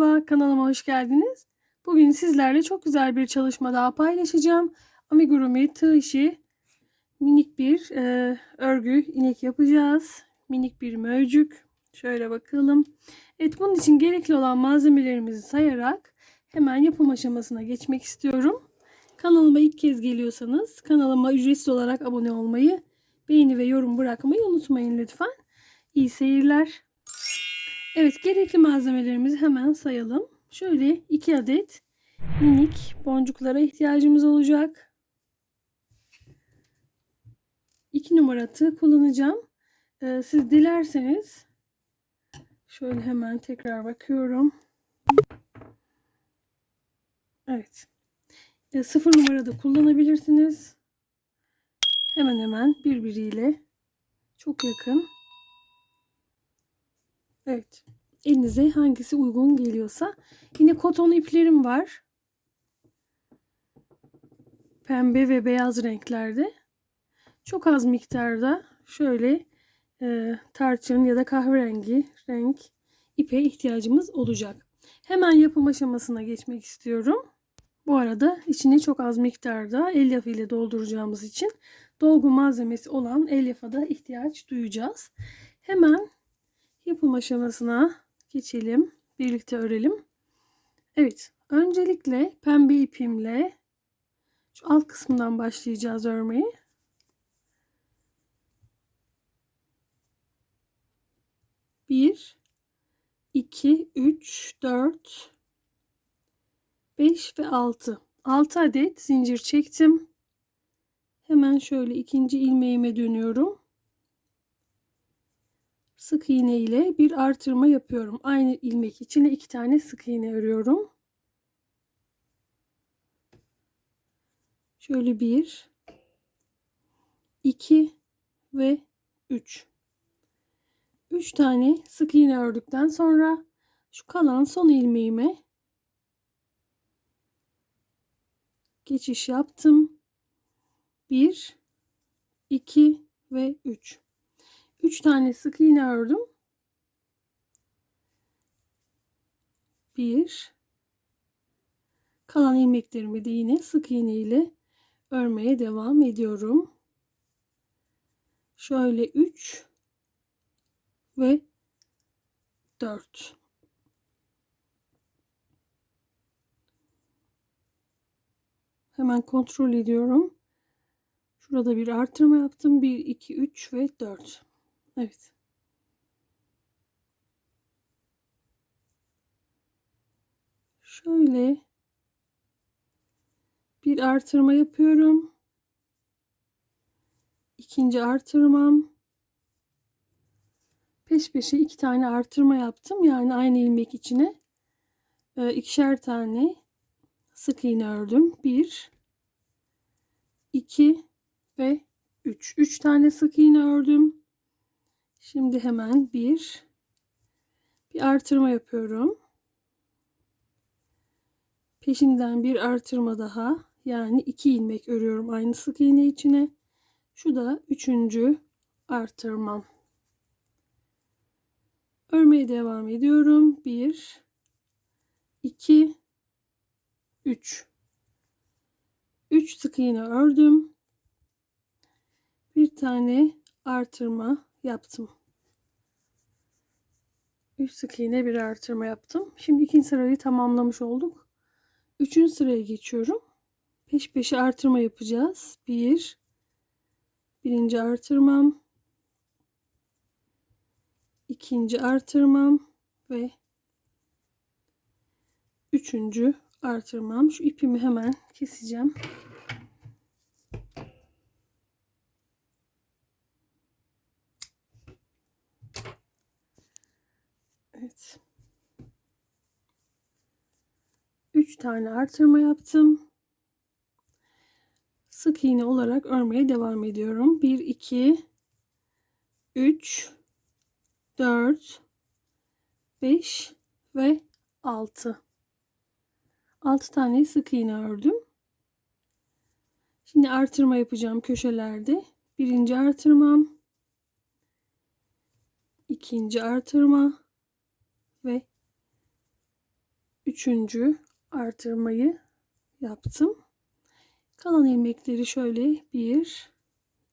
Merhaba, kanalıma hoş geldiniz. Bugün sizlerle çok güzel bir çalışma daha paylaşacağım. Amigurumi tığ işi minik bir e, örgü inek yapacağız. Minik bir mövcük. Şöyle bakalım. Evet bunun için gerekli olan malzemelerimizi sayarak hemen yapım aşamasına geçmek istiyorum. Kanalıma ilk kez geliyorsanız kanalıma ücretsiz olarak abone olmayı, beğeni ve yorum bırakmayı unutmayın lütfen. İyi seyirler. Evet gerekli malzemelerimizi hemen sayalım. Şöyle 2 adet minik boncuklara ihtiyacımız olacak. 2 numara kullanacağım. Ee, siz dilerseniz şöyle hemen tekrar bakıyorum. Evet. E, 0 numara da kullanabilirsiniz. Hemen hemen birbiriyle çok yakın. Evet. Elinize hangisi uygun geliyorsa. Yine koton iplerim var. Pembe ve beyaz renklerde. Çok az miktarda şöyle e, tarçın ya da kahverengi renk ipe ihtiyacımız olacak. Hemen yapım aşamasına geçmek istiyorum. Bu arada içine çok az miktarda elyaf ile dolduracağımız için dolgu malzemesi olan elyafa da ihtiyaç duyacağız. Hemen yapım aşamasına geçelim. Birlikte örelim. Evet. Öncelikle pembe ipimle şu alt kısmından başlayacağız örmeyi. Bir, iki, üç, dört, beş ve altı. Altı adet zincir çektim. Hemen şöyle ikinci ilmeğime dönüyorum sık iğne ile bir artırma yapıyorum. Aynı ilmek içine iki tane sık iğne örüyorum. Şöyle bir, iki ve üç. Üç tane sık iğne ördükten sonra şu kalan son ilmeğime geçiş yaptım. Bir, iki ve üç. 3 tane sık iğne ördüm. 1 kalan ilmeklerimi de yine sık iğne ile örmeye devam ediyorum. Şöyle 3 ve 4 Hemen kontrol ediyorum. Şurada bir artırma yaptım. 1, 2, 3 ve 4. Evet. Şöyle bir artırma yapıyorum. İkinci artırmam. Peş peşe iki tane artırma yaptım. Yani aynı ilmek içine e, ikişer tane sık iğne ördüm. Bir, iki ve üç. Üç tane sık iğne ördüm. Şimdi hemen bir bir artırma yapıyorum. Peşinden bir artırma daha. Yani iki ilmek örüyorum aynı sık iğne içine. Şu da üçüncü artırmam. Örmeye devam ediyorum. Bir, iki, üç. Üç sık iğne ördüm. Bir tane artırma yaptım. 3 sık iğne bir artırma yaptım. Şimdi ikinci sırayı tamamlamış olduk. Üçüncü sıraya geçiyorum. Peş peşe artırma yapacağız. Bir, birinci artırmam, ikinci artırmam ve üçüncü artırmam. Şu ipimi hemen keseceğim. Evet. 3 tane artırma yaptım. Sık iğne olarak örmeye devam ediyorum. 1 2 3 4 5 ve 6. 6 tane sık iğne ördüm. Şimdi artırma yapacağım köşelerde. Birinci artırmam. ikinci artırma ve üçüncü artırmayı yaptım. Kalan ilmekleri şöyle 1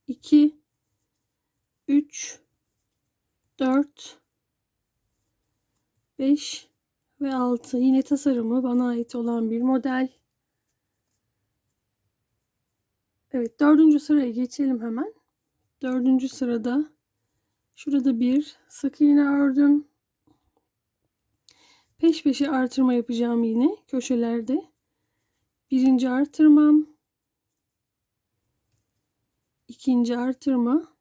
2 3 4 5 ve 6 yine tasarımı bana ait olan bir model. Evet dördüncü sıraya geçelim hemen. Dördüncü sırada şurada bir sık iğne ördüm. Peş peşe artırma yapacağım yine köşelerde. Birinci artırmam. ikinci artırma.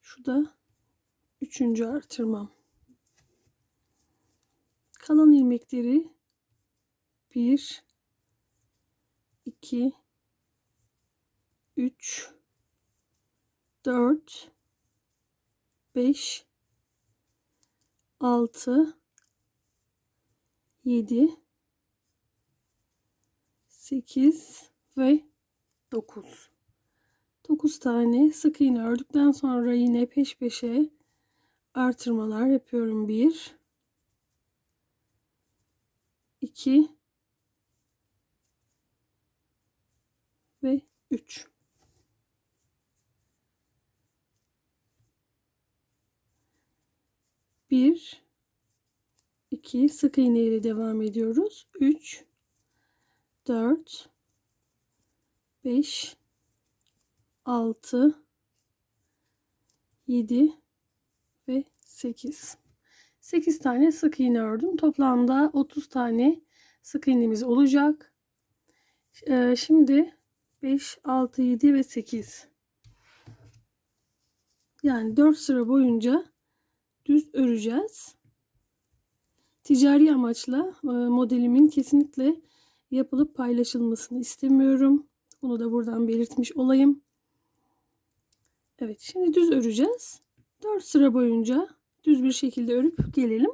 Şu da üçüncü artırmam. Kalan ilmekleri 1 2 3 4 5 6 7 8 ve 9 9 tane sık iğne ördükten sonra yine peş peşe artırmalar yapıyorum. 1 2 ve 3 1 2 sık iğne ile devam ediyoruz 3 4 5 6 7 ve 8 8 tane sık iğne ördüm. Toplamda 30 tane sık iğnemiz olacak. Ee, şimdi 5, 6, 7 ve 8. Yani 4 sıra boyunca düz öreceğiz. Ticari amaçla e, modelimin kesinlikle yapılıp paylaşılmasını istemiyorum. Bunu da buradan belirtmiş olayım. Evet şimdi düz öreceğiz. 4 sıra boyunca düz bir şekilde örüp gelelim.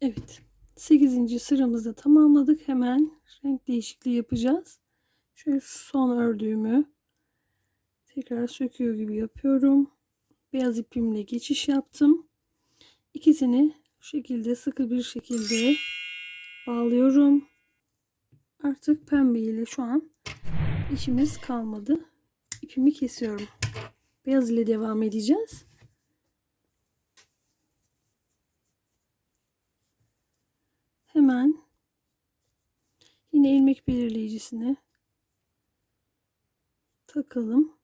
Evet 8. sıramızda tamamladık. Hemen renk değişikliği yapacağız. Şöyle son ördüğümü tekrar söküyor gibi yapıyorum. Beyaz ipimle geçiş yaptım. İkisini bu şekilde sıkı bir şekilde bağlıyorum. Artık pembe ile şu an işimiz kalmadı. İpimi kesiyorum. Beyaz ile devam edeceğiz. Hemen yine ilmek belirleyicisine takalım.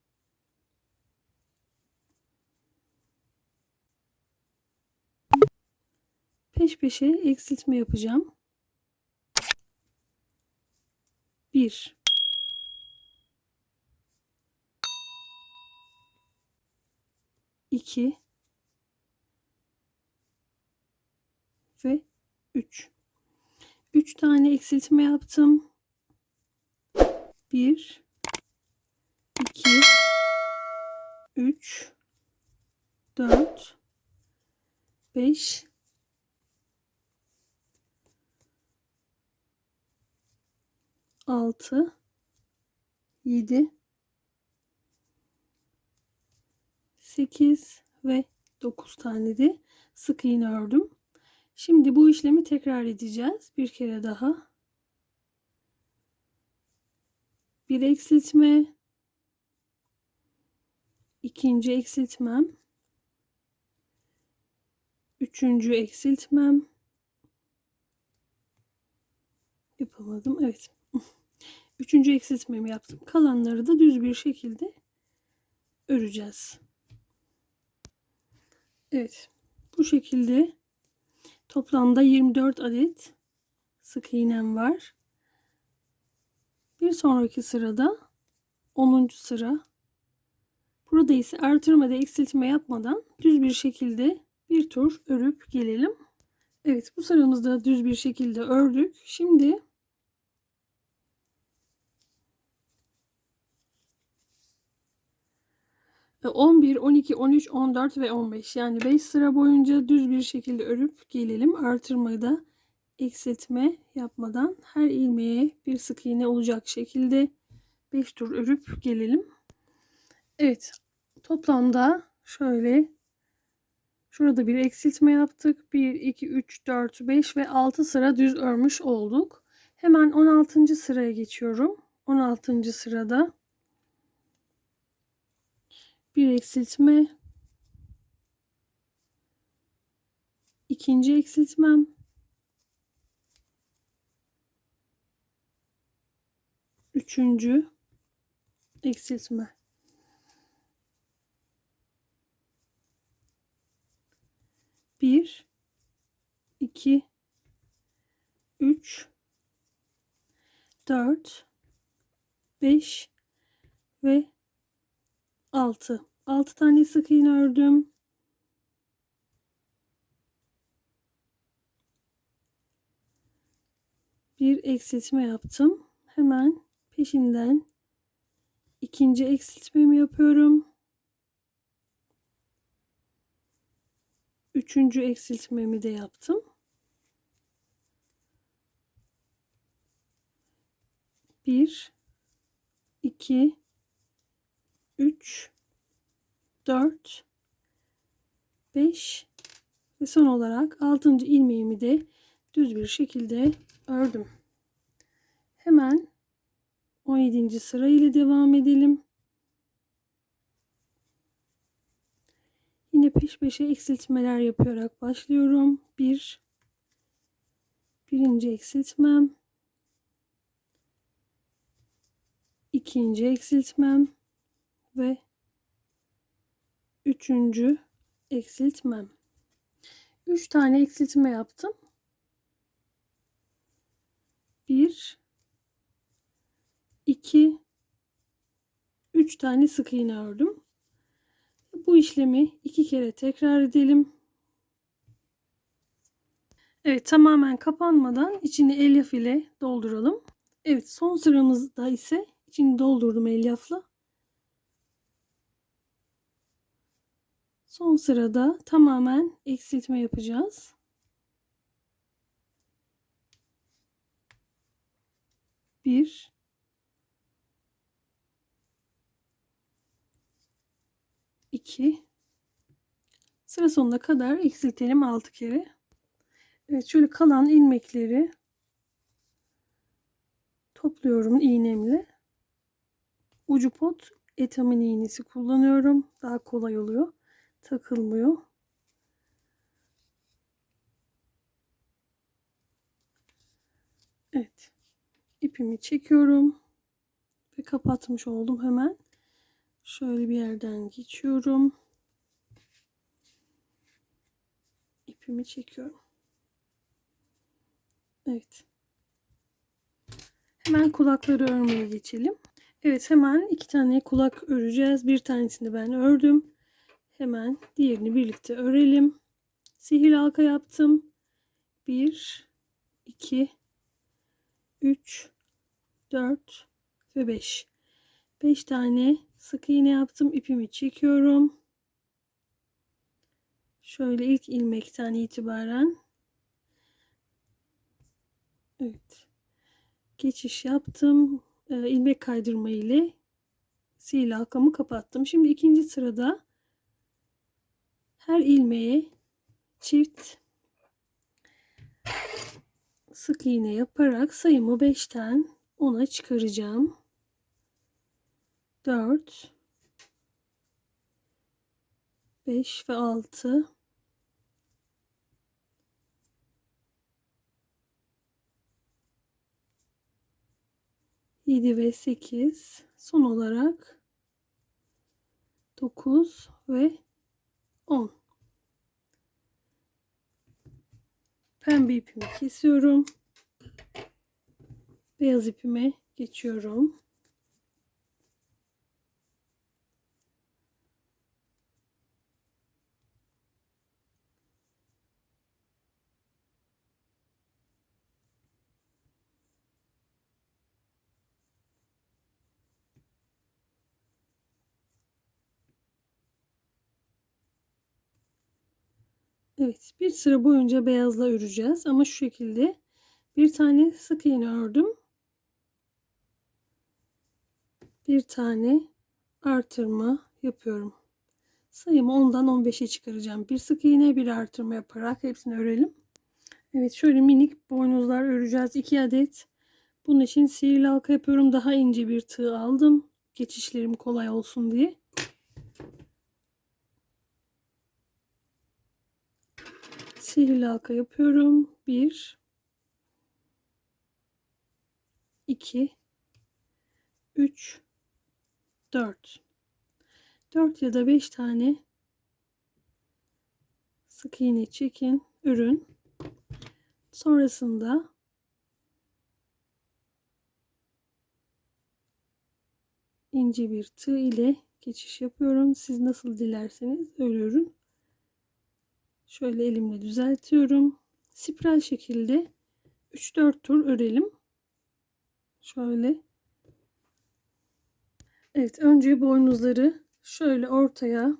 Peş peşe eksiltme yapacağım. 1 2 ve 3 3 tane eksiltme yaptım. 1 2 3 4 5 6 7 8 ve 9 tane de sık iğne ördüm. Şimdi bu işlemi tekrar edeceğiz. Bir kere daha. Bir eksiltme. ikinci eksiltmem. Üçüncü eksiltmem. Yapamadım. Evet. Üçüncü eksiltmemi yaptım. Kalanları da düz bir şekilde öreceğiz. Evet. Bu şekilde toplamda 24 adet sık iğnem var. Bir sonraki sırada 10. sıra. Burada ise artırma da eksiltme yapmadan düz bir şekilde bir tur örüp gelelim. Evet bu sıramızda düz bir şekilde ördük. Şimdi 11, 12, 13, 14 ve 15 yani 5 sıra boyunca düz bir şekilde örüp gelelim. Artırmayı da eksiltme yapmadan her ilmeğe bir sık iğne olacak şekilde 5 tur örüp gelelim. Evet toplamda şöyle Şurada bir eksiltme yaptık. 1, 2, 3, 4, 5 ve 6 sıra düz örmüş olduk. Hemen 16. sıraya geçiyorum. 16. sırada bir eksiltme, ikinci eksiltmem, üçüncü eksiltme. Bir, iki, üç, dört, beş ve 6. 6 tane sık iğne ördüm. Bir eksiltme yaptım. Hemen peşinden ikinci eksiltmemi yapıyorum. Üçüncü eksiltmemi de yaptım. Bir, iki, 3 4 5 ve son olarak 6. ilmeğimi de düz bir şekilde ördüm. Hemen 17. sıra ile devam edelim. Yine peş peşe eksiltmeler yaparak başlıyorum. 1 bir, birinci eksiltmem. ikinci eksiltmem ve üçüncü eksiltmem. Üç tane eksiltme yaptım. Bir, iki, üç tane sık iğne ördüm. Bu işlemi iki kere tekrar edelim. Evet tamamen kapanmadan içini elyaf ile dolduralım. Evet son sıramızda ise içini doldurdum elyafla. Son sırada tamamen eksiltme yapacağız. Bir, iki, sıra sonuna kadar eksiltelim altı kere. Evet şöyle kalan ilmekleri topluyorum iğnemle. Ucu pot etamin iğnesi kullanıyorum. Daha kolay oluyor takılmıyor. Evet. ipimi çekiyorum ve kapatmış oldum hemen. Şöyle bir yerden geçiyorum. ipimi çekiyorum. Evet. Hemen kulakları örmeye geçelim. Evet hemen iki tane kulak öreceğiz. Bir tanesini ben ördüm. Hemen diğerini birlikte örelim. Sihir halka yaptım. 1 2 3 4 ve 5. 5 tane sık iğne yaptım. İpimi çekiyorum. Şöyle ilk ilmekten itibaren Evet. Geçiş yaptım. Ee, ilmek kaydırma ile sihirli halkamı kapattım. Şimdi ikinci sırada her ilmeğe çift sık iğne yaparak sayımı 5'ten 10'a çıkaracağım. 4 5 ve 6 7 ve 8 son olarak 9 ve 10 pembe ipimi kesiyorum. Beyaz ipime geçiyorum Evet bir sıra boyunca beyazla öreceğiz ama şu şekilde bir tane sık iğne ördüm. Bir tane artırma yapıyorum. Sayımı 10'dan 15'e çıkaracağım. Bir sık iğne bir artırma yaparak hepsini örelim. Evet şöyle minik boynuzlar öreceğiz. 2 adet. Bunun için sihirli halka yapıyorum. Daha ince bir tığ aldım. Geçişlerim kolay olsun diye. Sihirli halka yapıyorum. 1 2 3 4 4 ya da 5 tane sık iğne çekin. Ürün. Sonrasında ince bir tığ ile geçiş yapıyorum. Siz nasıl dilerseniz öyle örün şöyle elimle düzeltiyorum spiral şekilde 3-4 tur örelim şöyle Evet önce boynuzları şöyle ortaya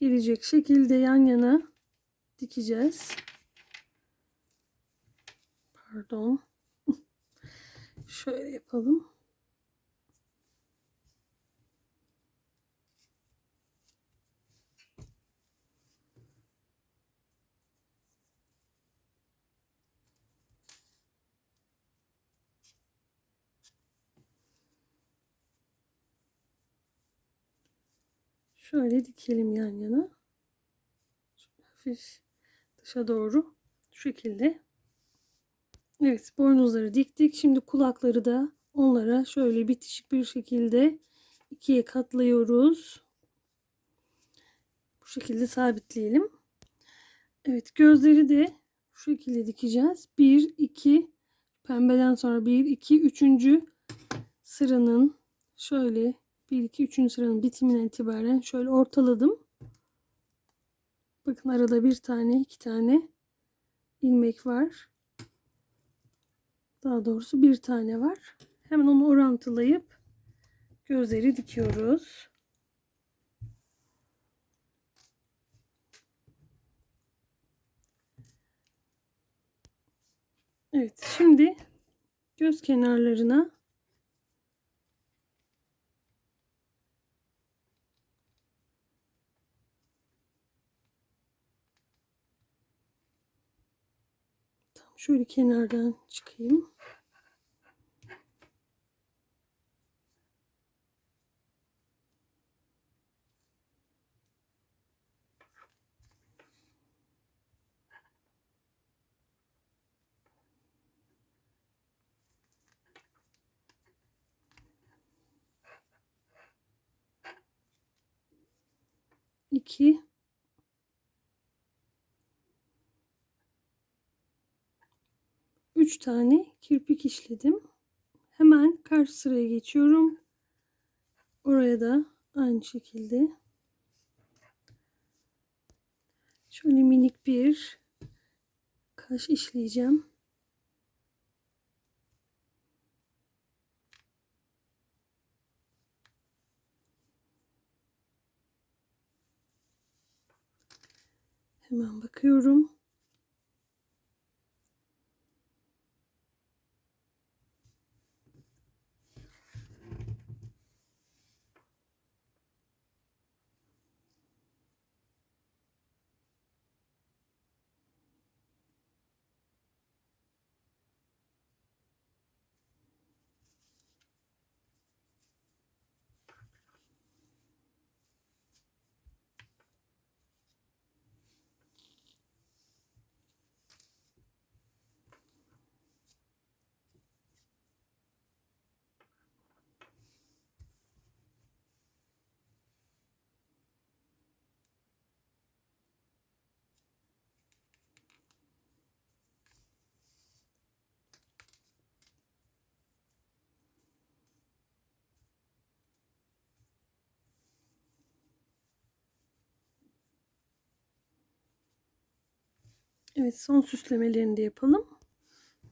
gelecek şekilde yan yana dikeceğiz. Pardon. Şöyle yapalım. Şöyle dikelim yan yana. Hafif dışa doğru. Şu şekilde. Evet boynuzları diktik. Şimdi kulakları da onlara şöyle bitişik bir şekilde ikiye katlıyoruz. Bu şekilde sabitleyelim. Evet gözleri de şu şekilde dikeceğiz. 1, 2 pembeden sonra 1, 2, 3. sıranın şöyle 1, 2, 3. sıranın bitiminden itibaren şöyle ortaladım. Bakın arada bir tane, iki tane ilmek var. Daha doğrusu bir tane var. Hemen onu orantılayıp gözleri dikiyoruz. Evet, şimdi göz kenarlarına şöyle kenardan çıkayım. iki üç tane kirpik işledim. Hemen karşı sıraya geçiyorum. Oraya da aynı şekilde şöyle minik bir kaş işleyeceğim. Hemen bakıyorum. Evet son süslemelerini de yapalım.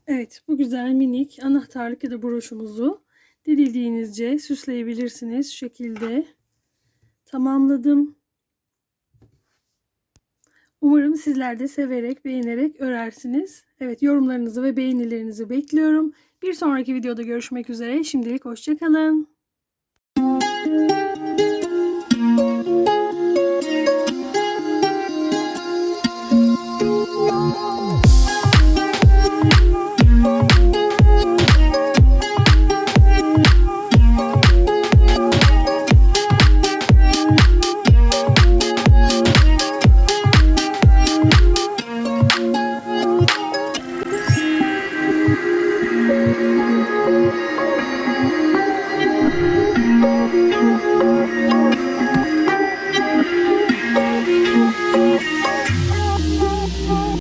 Evet bu güzel minik anahtarlık ya da broşumuzu dilediğinizce süsleyebilirsiniz. Şu şekilde tamamladım. Umarım sizler de severek, beğenerek örersiniz. Evet yorumlarınızı ve beğenilerinizi bekliyorum. Bir sonraki videoda görüşmek üzere. Şimdilik hoşçakalın.